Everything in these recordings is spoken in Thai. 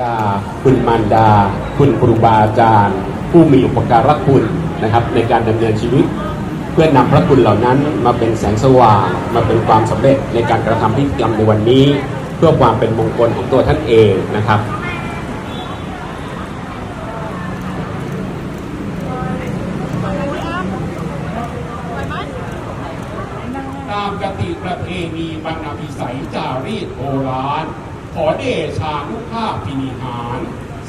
ดา คุณมารดา คุณครูบาอาจารย์ ผู้มีอุปการะคุณนะครับในการดำเนินชีวิต เพื่อนำพระคุณเหล่านั้นมาเป็นแสงสว่าง มาเป็นความสำเร็จในการกระทำพิธีกรรมในวันนี้ เพื่อความเป็นมงคลของตัวท่านเองนะครับ ตามกติประเพณีบรรณพิสัยจารีตโบราณ ขอเดชานุภาพพินิหาร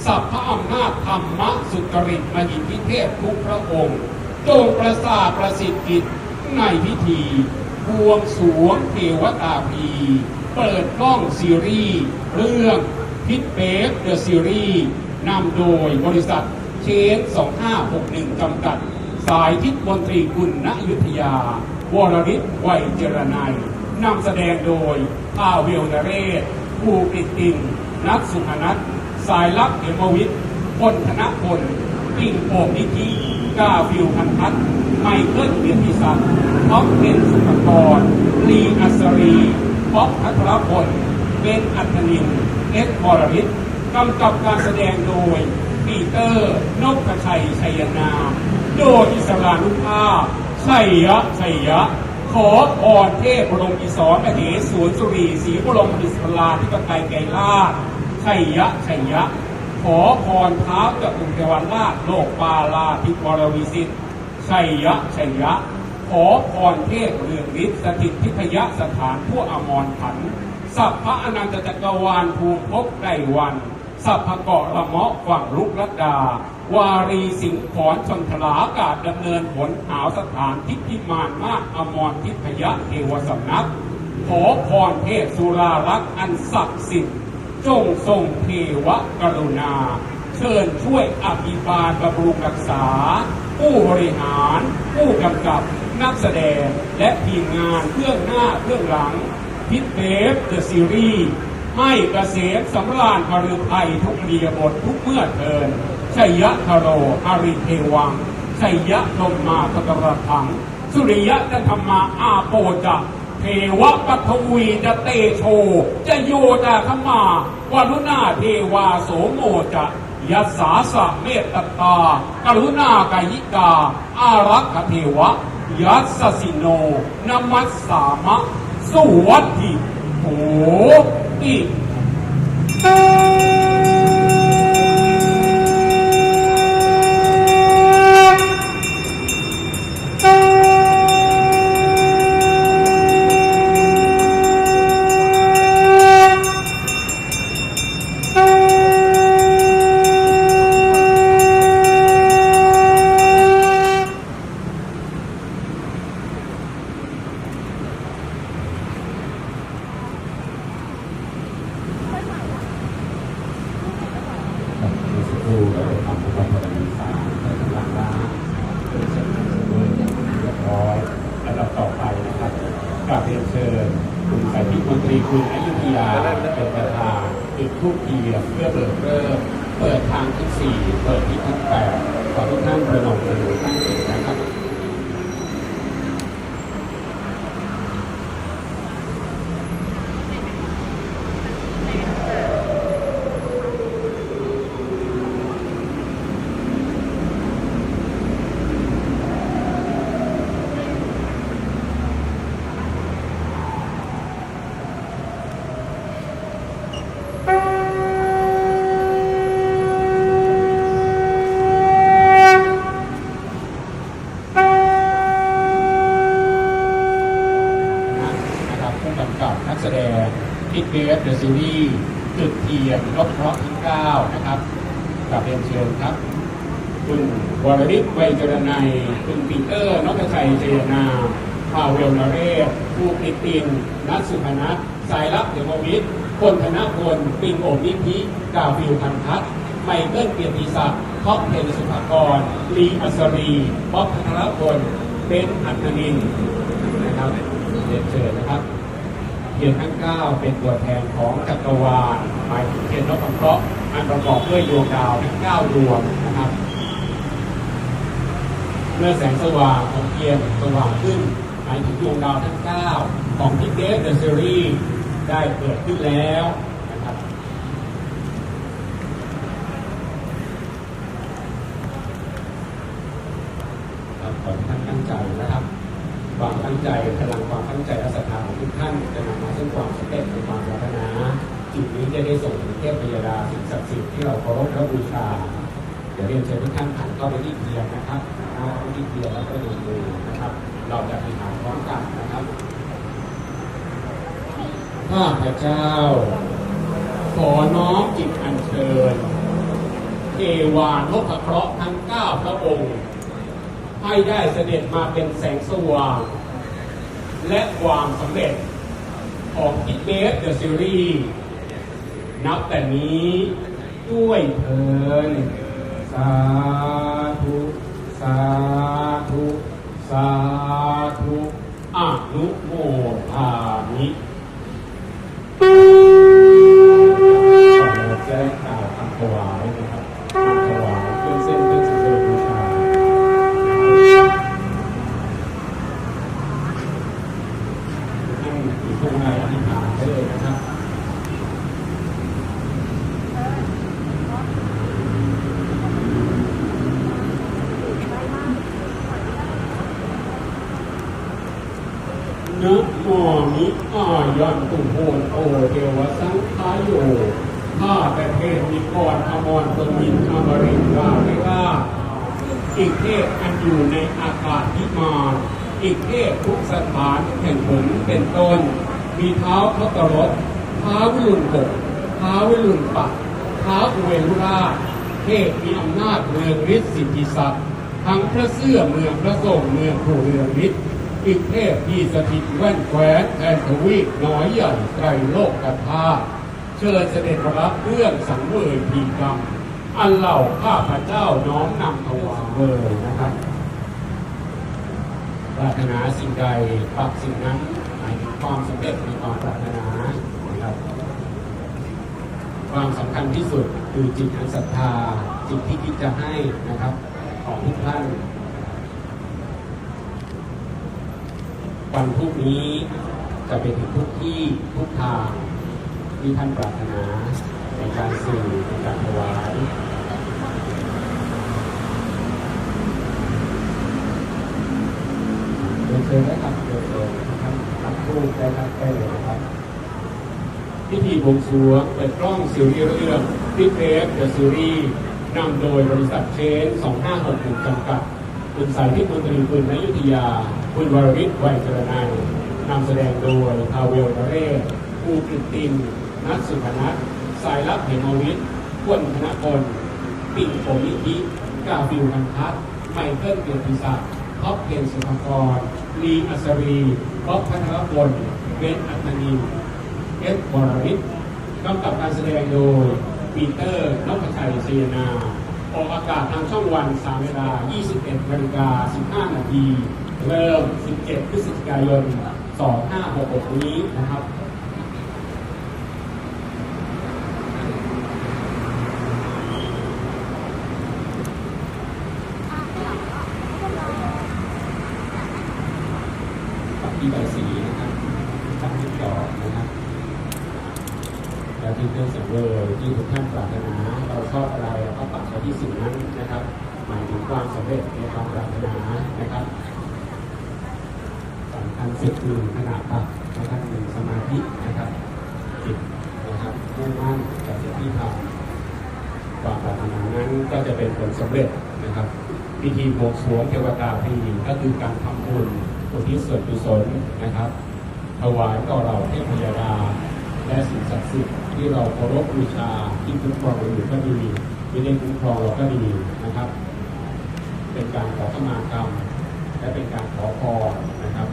สัพพะอำนาจธรรมะสุจริตมหิพิเทพทุกพระองค์จงประสาทประสิทธิ์กิจในพิธีบวงสวงเทวตาพีเปิดกล้องซีรีส์เรื่องพิทเบฟเดอะซีรีส์นำโดยบริษัทเชน2561 จำกัด สายทิศมนตรีกุลณยุธยา วรริศไวยเจรนัยนำแสดงโดยพาเวลนเรศ ภูกฤตินนัทสุพนัทสายลับเหมวิทย์พลธนพลปิ่งโป่งนิธิกาฟิวพันพัฒน์ไมเคิลเบียรติศักดิ์ท็อปเทนสุภกรลีอัสรีป๊อปพัทรพลเบนอัธนินเอสพอรวิทย์กำกับการแสดงโดยปีเตอร์นพชัยชัยนา โดยอิสรานุภาพชัยยะชัยยะ ขอพรเทพบรมอิศรมเหสวนสุรีศรีบรมดิสลาธิปไตยไกรลาชัยยะชัยยะ ขอพรเท้าจตุเทวันราชโลกปาลาธิวรวิสิทธิ์ชัยยะชัยยะ ขอพรเทพเรืองฤทธิ์สถิตทิพยสถานทั่วอมรขันสัพพะอนันตจักรวาลภูมิภพไกรวันสัพพะเกาะละเมาะฝั่งลุกลัดดา วารีสิงห์ขอนชนทลาอากาศดำเนินผลหาวสถานทิพิมานมากอมรทิพยเทวสำนัก ขอพรเทพสุรารักษ์อันศักดิ์สิทธิ์จงทรงเทวกรุณา เชิญช่วยอภิบาลบำรุงรักษา ผู้บริหาร ผู้กำกับนักแสดงและทีมงานเบื้องหน้าเบื้องหลังพิทเบฟเดอะซีรีส์ให้เกษมสำราญพฤทัยทุกเรียบททุกเมื่อเทิน ชัยยะทโรอาริเทวังชัยยะลมมาตตระถัง สุริยะจะธรรมาอาโปจะเทวปัทวีจะเตโช จะโยจะธรรมาวรุณาเทวาโสโมจะยัสสาสะเมตตา กรุณากายิกา อารักขเทวะ ยัสสิโนนมัสสามะสุวัตถิโหติ ครับเมื่อสักครู่เราได้ทำพระบรมีสามในกำลังล้างเป็นเสร็จด้วยอย่างเรียบร้อยและเราต่อไปนะครับกราบเรียนเชิญคุณสายพิมนตรีคุณอยุธยาเป็นประธานจุดทูปเทียมเพื่อเปิดเริ่มเปิดทางที่สี่เปิดที่ที่แปดขอทุกท่านประนมมือตั้งใจนะครับ นะครับผู้กำกับนักแสดงพิท เดอะซีรีส์จุดเทียมนกเพราะทั้งเก้านะครับกลับเรียนเชิญครับ คุณวรริศไวยจรนัยคุณปีเตอร์นพชัยเจยนาพาเวลนเรศผู้คริตินนัทสุพนัทสายลับเดมวิทย์พลธนพลปิงโอมนิธิกาฟิลพันทัศน์ไมเคิลเกียรติศักดิ์ท็อปเทนสุภกร ลีอัสรีป๊อปธนพลเบนอัธนินนะครับเรียนเชิญนะครับ เทียนทั้ง 9 เป็นตัวแทนของจักรวาลหมายถึงเทียนนพเคราะห์อันประกอบด้วยดวงดาวทั้ง 9 ดวงนะครับ เมื่อแสงสว่างของเทียนสว่างขึ้นหมายถึงดวงดาวทั้ง 9 ของพิกเกตเดอะซีรีส์ได้เกิดขึ้นแล้วนะครับขอให้ท่านตั้งใจนะครับ ความตั้งใจพลังความตั้งใจและศรัทธาของทุกท่านจะนำมาซึ่งความสำเร็จในความปรารถนาจุดนี้จะได้ส่งถึงเทพพยดาสิ่งศักดิ์สิทธิ์ที่เราเคารพและบูชาเดี๋ยวเรียนเชิญทุกท่านหันเข้าไปที่เทียนนะครับเข้าไปที่เทียนแล้วก็ดูมือนะครับ เราจะพิธานพร้อมกันนะครับข้าพเจ้า ขอน้อมจิตอัญเชิญเทวานพเคราะห์ทั้งเก้าพระองค์ ให้ได้เสด็จมาเป็นแสงสว่าง และความสำเร็จของพิเบสเดอะซีรีส์นับแต่นี้ด้วยเถินสาธุสาธุสาธุอนุโมทามิขอแจ้งข่าวคำถวายนะครับคำถวายเครื่องเส้นเครื่องสังเกตบูชา ท่านอยู่ตรงไหนอธิษฐานได้เลยนะครับ นะโมมิอายันตุโหนโอเทวสังขายโยข้าแต่เทพนิกรอมรตมินอมรินทราริราชอีกเทพอันอยู่ในอากาศพิมานอีกเทพทุกสถานแห่งผลเป็นต้น มีเท้าพระ กรถเท้าวิรุณกบเท้าวิรุณปักท้าอุเวรุราชเทพมีอำนาจเมืองฤทธิ์สิทธิศักดิ์ทั้งพระเสื้อเมืองพระทรงเมืองผู้เรืองฤทธิ์อีกเทพที่สถิตแว่นแคว้นแทนทวีปน้อยใหญ่ไกลโลกกธาตุเชิญเสด็จรับเรื่องสังเวยพีกรรม อันเหล่าข้าพระเจ้าน้อมนำถวายเลยนะครับปรารถนาสิ่งใดปรับสิ่งนั้น ความสำเร็จในความปรารถนานะครับ ความสำคัญที่สุดคือจิตอันศรัทธาจิตที่คิดจะให้นะครับ ของทุกท่านวันพรุ่งนี้จะเป็นทุกที่ทุกทางที่ท่านปรารถนาในการสื่อในการถวายเดินเชิญได้ครับเดินเชิญ รูปได้รับได้เลยครับ พิธีบวงสรวงเปิดกล้องซีรีส์เรื่องพิเทฟเดอะซีรีส์นำโดยบริษัทเชน 2561จำกัด คุณสายที่คุณตรีคุณนยุทธยา คุณวรวิทย์ไวยจรนัยนำแสดงโดยพาเวลนเรศภูกฤติน นัทสุพนัทสายลับเหมวิทย์พวนธนพลปิ่นโอมิธิกาฟิวพันทัศน์ไมเคิลเกียรติศักดิ์ท็อปเพนสุภกรลีอัศรี บ๊อบพัทรพลเบนอัตนีเอสวรวิทย์กำกับการแสดงโดยปีเตอร์นพชัยศรีนา ออกอากาศทางช่องวันสามเวลา 21นาฬิกา15 นาที เริ่ม 17 พฤศจิกายน 2566 นี้นะครับ ปัก ที่ใบสีนะครับปักที่ต่อนะครับและที่เครื่องสังเวยที่ทุกท่านปรารถนาเราชอบอะไรเราก็ปักไปที่สิ่งนั้นนะครับ หมายถึงความสำเร็จในความปรารถนานะครับสำคัญสุดคือขนาดปักนะครับหนึ่งสมาธินะครับจิตนะครับมุ่งมั่นกับสิ่งที่ทำความปรารถนานั้นก็จะเป็นผลสำเร็จนะครับพิธีบวงสรวงเทวตาพีก็คือการทำบุญ อุทิศส่วนกุศลนะครับ ถวายต่อเราเทพยดาและสิ่งศักดิ์สิทธิ์ที่เราเคารพบูชาที่คุ้มครองเราอยู่ก็ดีไม่ได้คุ้มครองเราก็ดีนะครับ เป็นการขอขมากรรม และเป็นการขอพรนะครับ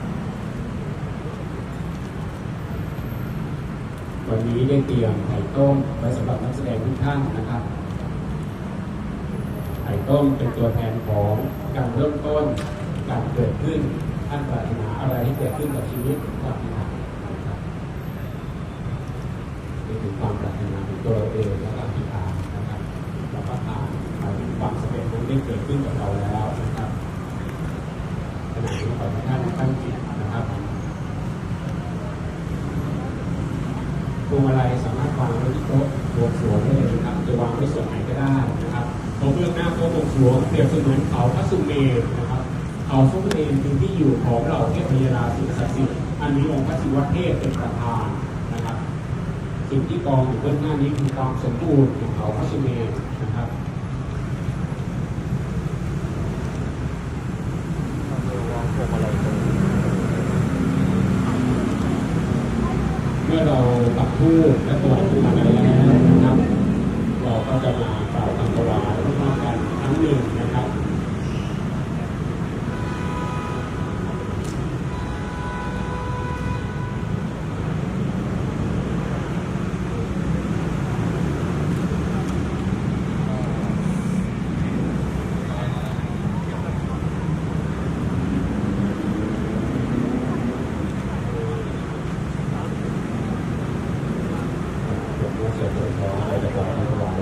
วันนี้ได้เตรียมไข่ต้มไว้สำหรับนักแสดงทุกท่านนะครับไข่ต้มเป็นตัวแทนของการเริ่มต้นการเกิดขึ้น ท่านปรารถนาอะไรให้เกิดขึ้นกับชีวิตก็อธิษฐานนะครับนี่คือความปรารถนาของตัวเราเองแล้วก็อธิษฐานนะครับแล้วก็ทานหมายถึงความสำเร็จนั้นได้เกิดขึ้นกับเราแล้วนะครับขณะนี้ขอให้ท่านตั้งจิตนะครับพวงมาลัยสามารถวางไว้ที่โต๊ะบวงสรวงได้เลยนะครับ จะวางไว้ส่วนไหนก็ได้นะครับตรงเบื้องหน้าโต๊ะบวงสรวงเปรียบเสมือนเขาพระสุเมรุนะครับ เขาเขาทรงเองเป็นที่อยู่ของเหล่าเทพยดาสิ่งศักดิ์สิทธิ์อันมีองค์พระศิวะเทพเป็นประธานนะครับ สิ่งที่กองอยู่เบื้องหน้านี้คือความสมบูรณ์ของเขาพระสุเมรุนะครับเมื่อเราปักทูปและถวทูปมาแล้วนะครับ เราก็จะมากล่าวคำถวายพร้อมกันครั้งหนึ่งนะครับ ผมก็เสร็จแล้วขอให้ได้กล่าวคำถวาย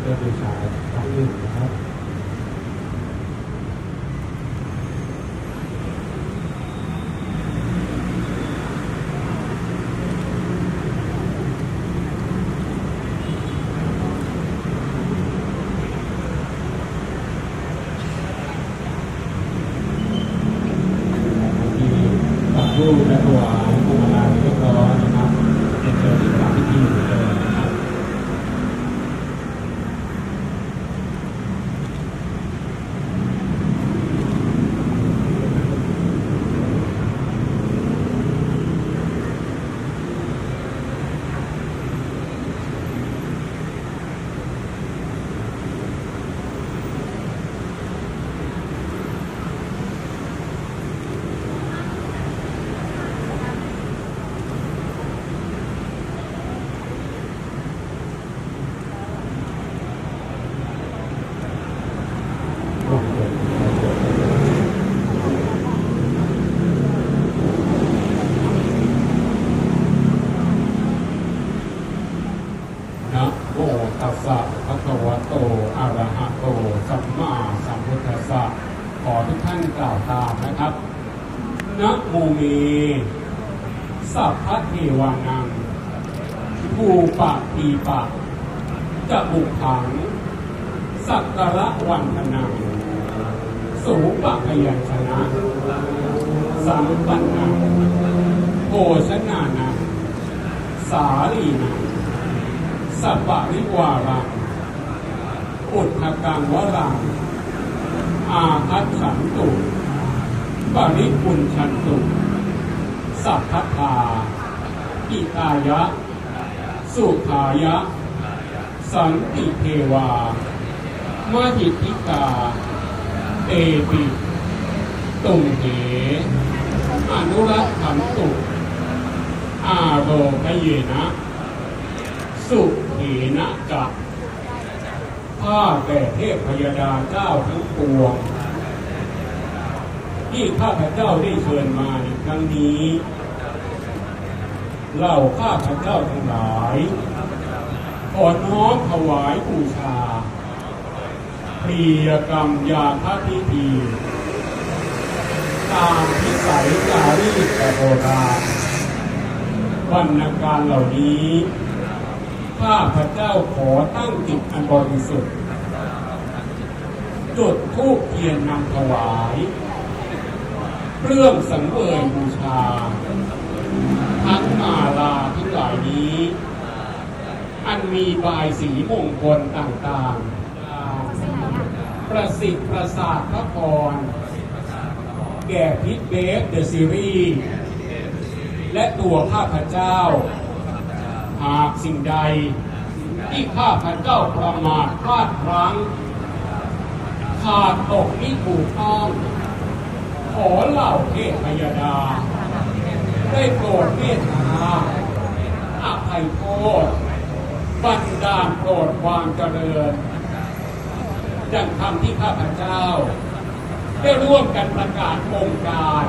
เพื่อบูชาครั้งหนึ่งนะครับ ที่ ปักรูปและถวายพวงมาลัยเรียบร้อยนะครับเป็นเชิญที่ทำพิธีเลยนะครับ นะโมตัสสะภะคะวะโต อะระ หะโตสัมมาสัมพุทธัสสะขอทุกท่านกล่าวตามนะครับนะโมเมสัพพะเทวานังภูปะปีปะจะบุกขัง สักกระวันธนังสูปะพยัญชนะ สัมปันนังโภชนานังสาลีนังสัปปะริวารัง อุทธกังวรังอาคัตสันตุปริปุญชันตุสัพพทาอิตายะ สุขายะ สันติเทวามาหิทธิกาเอปิตุงเหอนุรักขันตุอาโรกเยนะ สุขีนะจัก ข้าแต่เทพพยดาเจ้าทั้งปวงที่ข้าพเจ้าได้เชิญมาในครั้งนี้เล่าข้าพเจ้าทั้งหลายขอน้อมถวายบูชาพรียกรรมยาพระพิธีตามพิสัยจารีตแต่โบราณวรรณการเหล่านี้ ข้าพเจ้าขอตั้งจิตอันบริสุทธิ์จุดธูปเทียนนำถวายเครื่องสังเวยบูชา ทั้งมาลาทั้งหลายนี้ อันมีบายสีมงคลต่างๆ ประสิทธิ์ประสาทพระพร แก่พิทเบฟเดอะซีรีส์และตัวข้าพเจ้า หากสิ่งใด ที่ข้าพเจ้าประมาทพลาดพลั้ง ขาดตกที่ถูกต้อง ขอเหล่าเทพยดา ได้โปรดเมตตาอภัยโทษบันดาลโปรดความเจริญดังคำที่ข้าพเจ้า ได้ร่วมกันประกาศองค์การ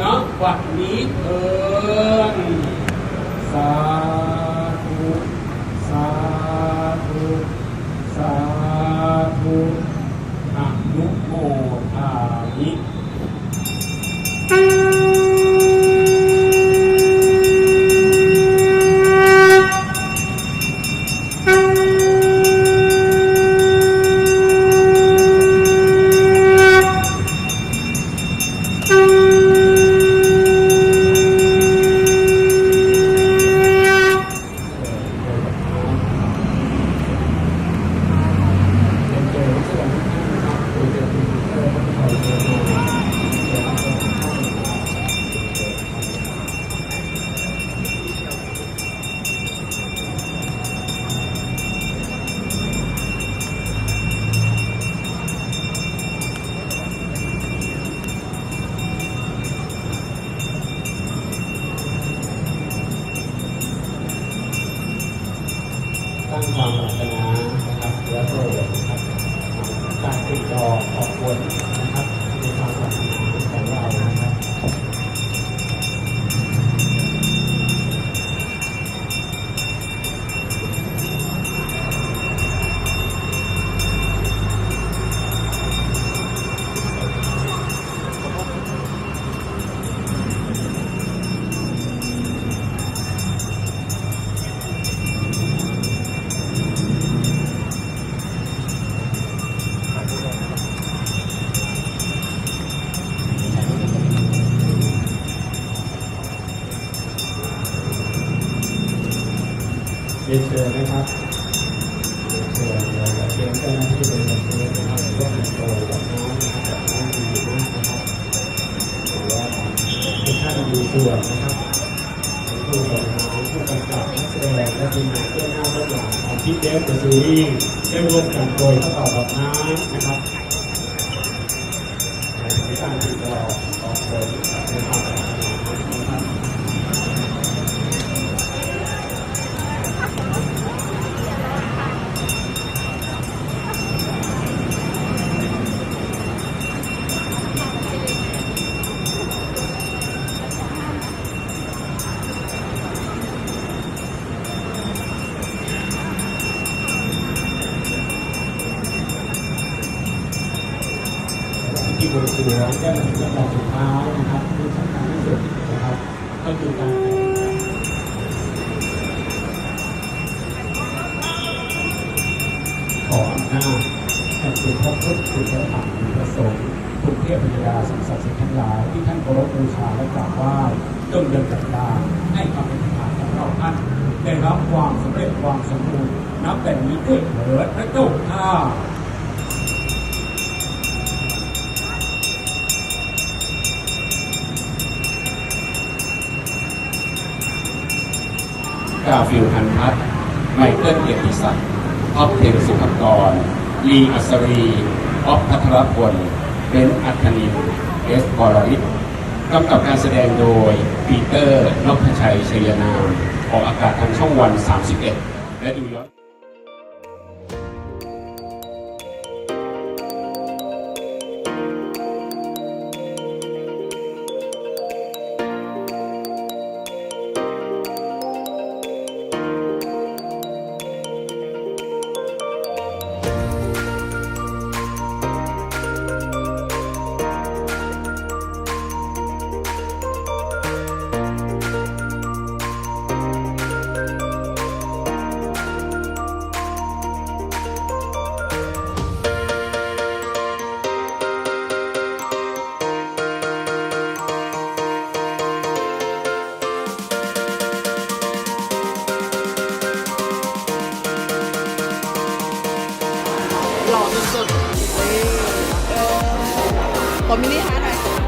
ณวัดนี้เถิน สา ส่วนนะครับผู้บริหารผู้กำกับนักแสดงและทีมงานเพื่อนหน้าเบื้องหลังของพี่เดฟเดอะซีรีส์ได้ร่วมกันโดยพระต่อดอกไม้นะครับในการติดต่อขอบคุณในความปรารถนาของท่าน ที่บริสุทธิ์ได้มาถึงลำดับสุดท้ายนะครับที่สำคัญที่สุดนะครับ ก็คือการแข่งขันขออำนาจแห่งคุณพระพุทธคุณพระธรรมคุณพระสงฆ์คุณเทพพยาสิ่งศักดิ์สิทธิ์ทั้งหลายที่ท่านเคารพบูชาและกราบไหว้จงเดินกับดาให้ความเป็นทานของเราท่านได้รับความสำเร็จความสมบูรณ์นับแต่นี้ด้วยเถิดพระเจ้าข้า กาฟิลพันพัฒน์ไมเคิลเกียรติศักดิ์ออฟเทนสุภกร ลีอัศรีออฟพัทรพลเบนอัธนินเอสบอริสกำกับการแสดงโดยปีเตอร์นพชัยชัยนามออกอากาศทางช่องวัน 31 และดูย้อน ขอมินิฮาร์ดหน่